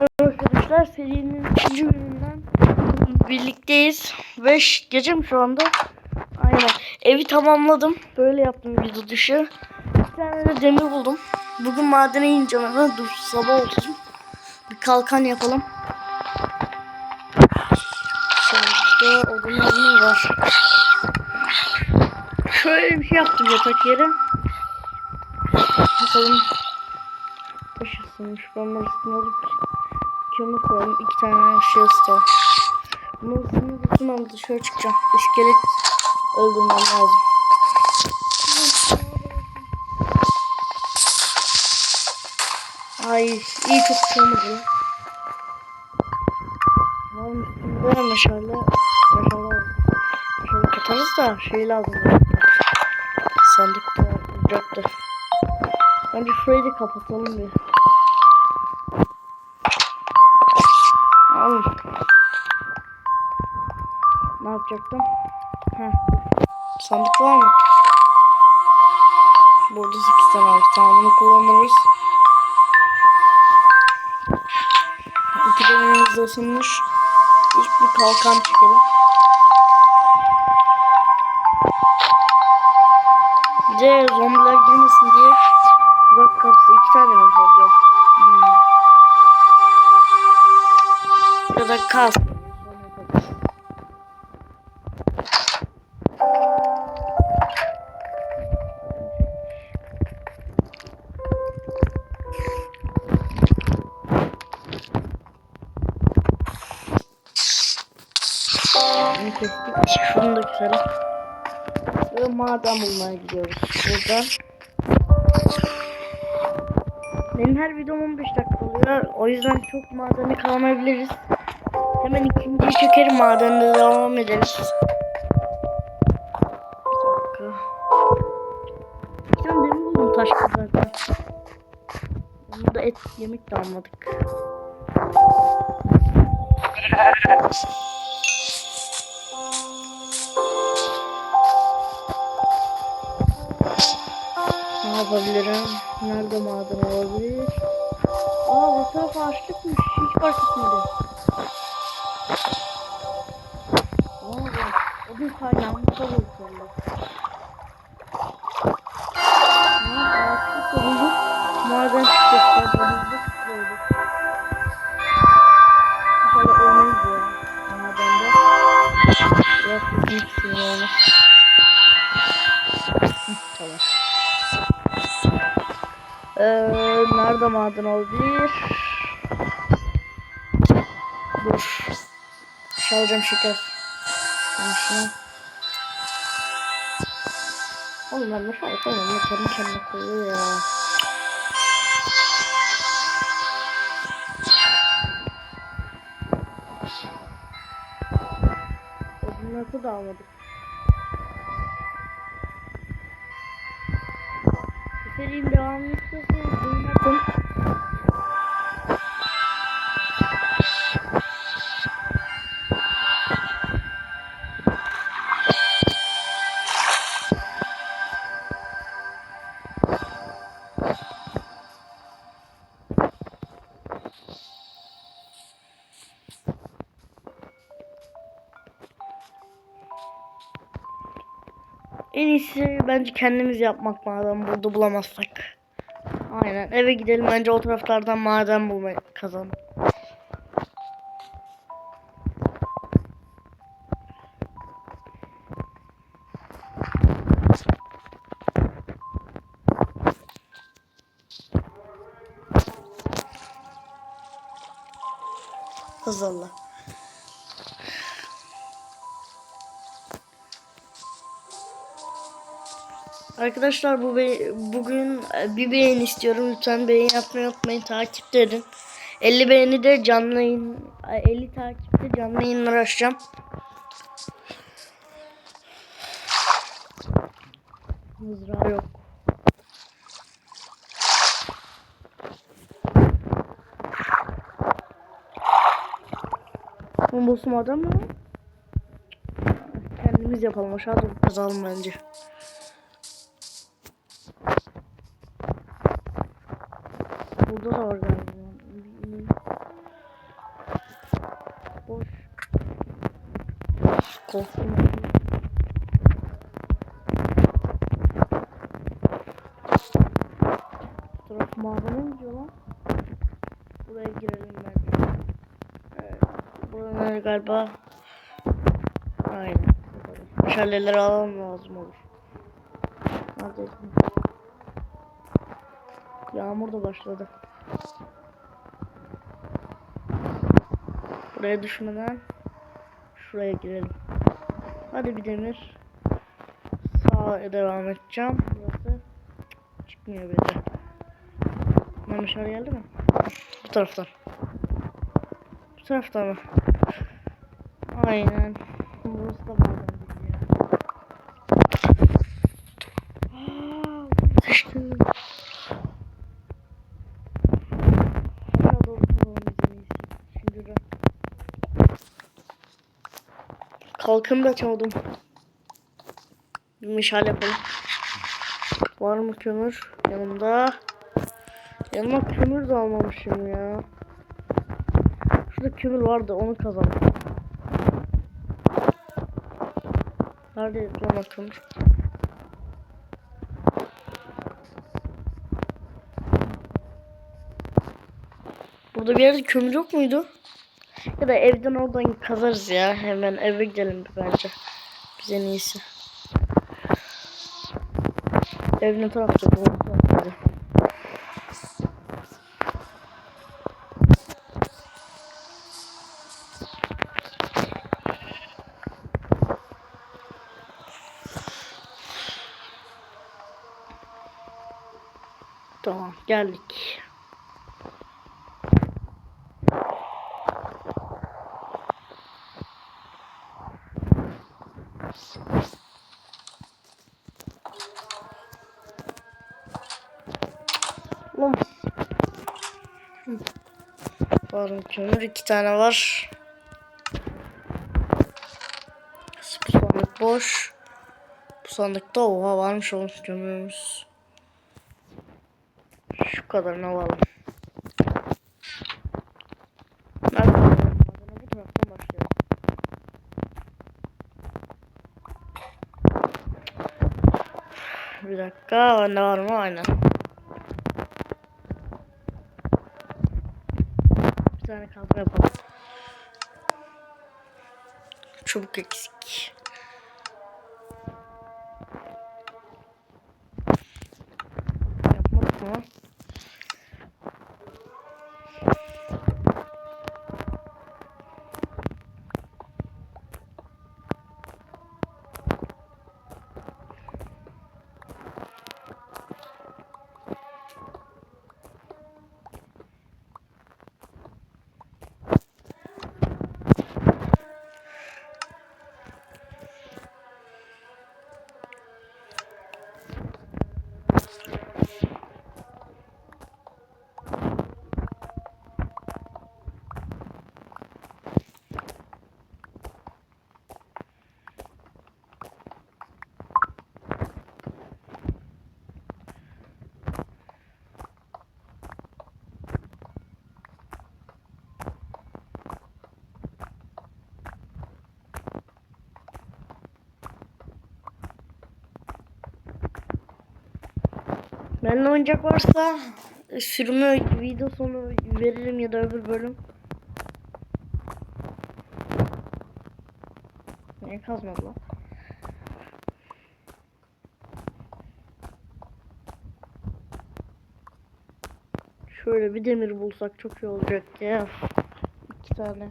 Arkadaşlar serinin ikinci bölümünden birlikteyiz. 5 gece mi şu anda? Aynen. Evi tamamladım. Böyle yaptım video dışı. Bir tane de demir buldum. Bugün madene ineceğim hemen. Dur sabah olsun. Bir kalkan yapalım. Sonuçta odunlarım var. Şöyle bir şey yaptım yatak yeri. Bakalım. Taşırsın. Şuranın üstüne alıp kömür koyalım. iki tane şey ısıtalım. Bunu ısınıyor ısınmadı. Dışarı çıkacağım. İskelet öldürmem lazım. Ay iyi çok kömür. Var mı üstünde meşale? Meşale Meşale katarız da şey lazım. Sandıkta olacaktı. Bence şurayı da kapatalım bir. Al. Ne yapacaktım? Heh. Sandık var mı? Burada 8 tane var. Tamam bunu kullanırız. İki de ısınmış. İlk bir kalkan çekelim. Bir de zombiler girmesin diye Bak kapısı iki tane mi yapacağım? Ya da kas. Bunu kestik. Şunu da keselim. Ve maden bulmaya gidiyoruz. Buradan. Benim her videom 15 dakika oluyor. O yüzden çok madeni kalamayabiliriz. Hemen ikinciyi çekerim madende devam ederiz. Bir dakika. Bir tane demir buldum taş zaten. Bunu da et yemek de almadık. Ne yapabilirim? Nerede maden olabilir? Aa bu taraf ağaçlıkmış. Hiç fark etmedi. Bak. Da bu sonunda. Aa ağaçlık bulduk. Maden çıkacak. Denizde çıkıyorduk. Şöyle ölmeyiz ya. Madende. Biraz Tamam. Ee, nerede maden olabilir? Dur. Çalacağım şeker. Ben. Oğlum ben meşale koymam. Ne kendi kendine koyuyor ya. Odunları da almadık. Serinin devamını istiyorsanız bunu yapın. En iyisi bence kendimiz yapmak madem burada bulamazsak. Aynen eve gidelim bence o taraflardan maden bulmayı kazanalım. Hızlı. Arkadaşlar bu bugün e, bir beğeni istiyorum. Lütfen beğeni yapmayı unutmayın. Takipte edin. 50 beğeni de canlı yayın ay, 50 takipte canlı yayınlar açacağım. Mızrağı yok. Bu boss'um adam mı? Kendimiz yapalım. Aşağıda kazalım bence. Bu taraf mağara ne diyor lan? Buraya girelim bence. Evet. Buralar galiba. Aynen. Şalleleri alalım lazım olur. Neredesin? Yağmur da başladı. Buraya düşmeden şuraya girelim. Hadi bir demir. Sağa devam edeceğim. Burası çıkmıyor Memişler geldi mi? Bu taraftan. Bu taraftan mı? Aynen. Burası da bazen de. Kalkın da açamadım. Bir meşale yapalım. Var mı kömür? Yanımda. Yanıma kömür de almamışım ya. Şurada kömür vardı onu kazalım. Nerede lan kömür? Burada bir yerde kömür yok muydu? Ya da evden oradan kazarız ya. Hemen eve gidelim bence. Biz en iyisi. Ev ne tarafta? Bu tarafta. Geldik. Oğlum. Hı. Var mı kömür? iki tane var. Bu sandık boş. Bu sandıkta oha varmış oğlum kömürümüz. Kadarını alalım. Bir dakika. Bende var mı? Aynen. Bir tane kazma yapalım. Çubuk eksik. Yapmak tamam. Benimle oyuncak varsa sürümü video sonu veririm ya da öbür bölüm. Ne kazmadı lan? Şöyle bir demir bulsak çok iyi olacak ya. İki tane.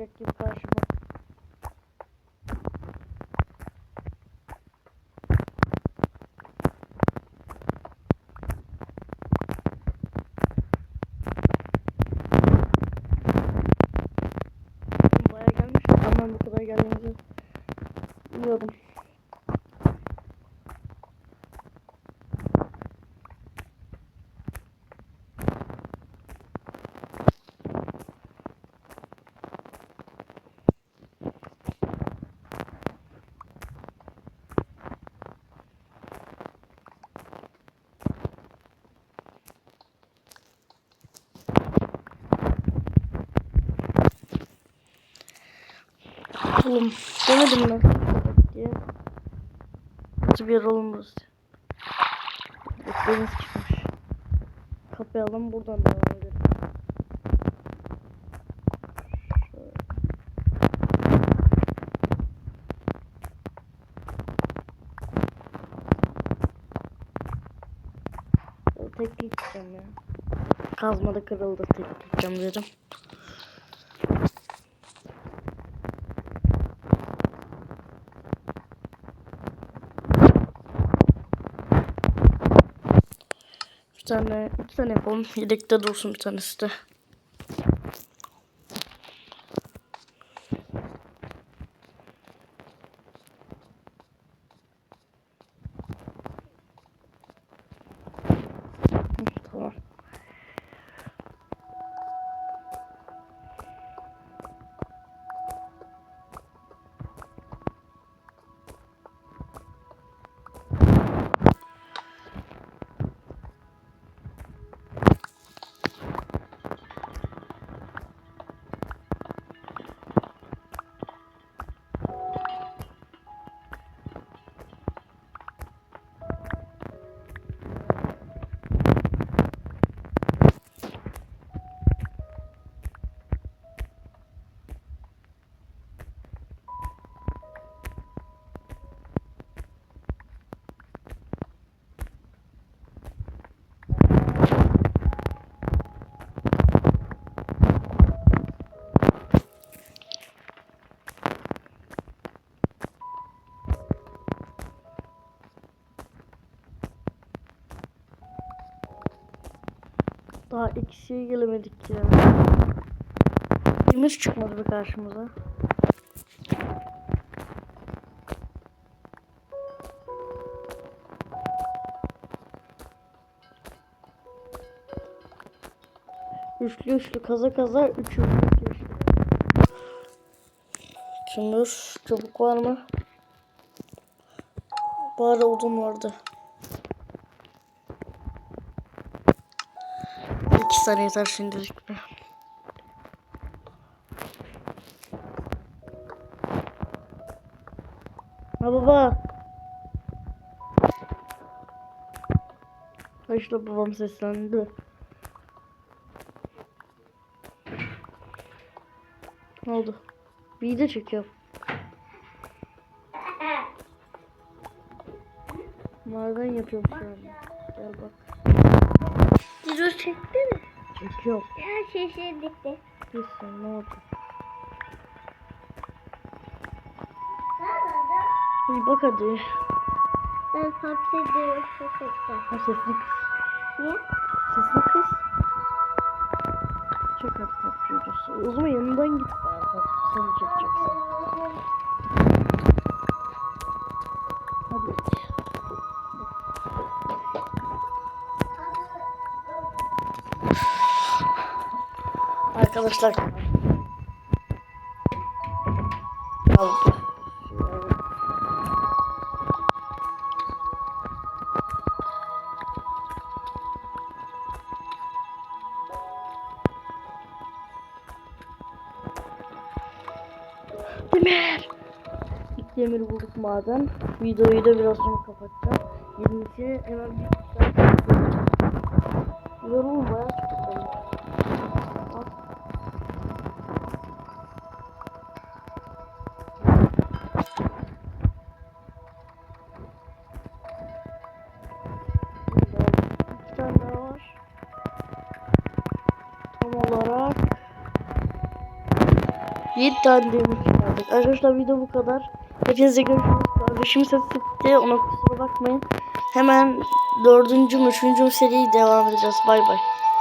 100 gibi para Oğlum demedim mi? Diye. Nasıl bir yer oğlum burası? Çıkmış. Kapayalım buradan devam edelim. Tek gideceğim ya. Kazmada kırıldı tek gideceğim dedim. Tane, iki tane yapalım. Yedekte dursun bir tanesi de. Daha eksiye gelemedik ya. Demir çıkmadı bir karşımıza. Üçlü üçlü kaza kaza üçlü üçlü. Kömür, çabuk var mı? Bari odun vardı. Saniye yeter şimdilik be. Ha baba. İşte babam seslendi. Ne oldu? Video çekiyorum. Maden yapıyorum şu an. Gel bak. Video çekti mi? Çekiyorum. Her şey şey bitti. Bir sen ne oldu? İyi bak hadi. Ben hapse diyor sokakta. Ha sesini kıs. Niye? Sesini kıs. Çek hadi videosu. O zaman yanından git. Bak sen çekeceksin. Arkadaşlar. Aldı. Demir. İlk demir bulduk maden. Videoyu da biraz sonra kapatacağım. 20'si hemen bir saat Yorumu bayağı 7 tane demir çıkardık. Arkadaşlar video bu kadar. Hepinize görüşürüz. Kardeşim ses gitti. Ona kusura bakmayın. Hemen dördüncü üçüncü mü seriyi devam edeceğiz. Bay bay.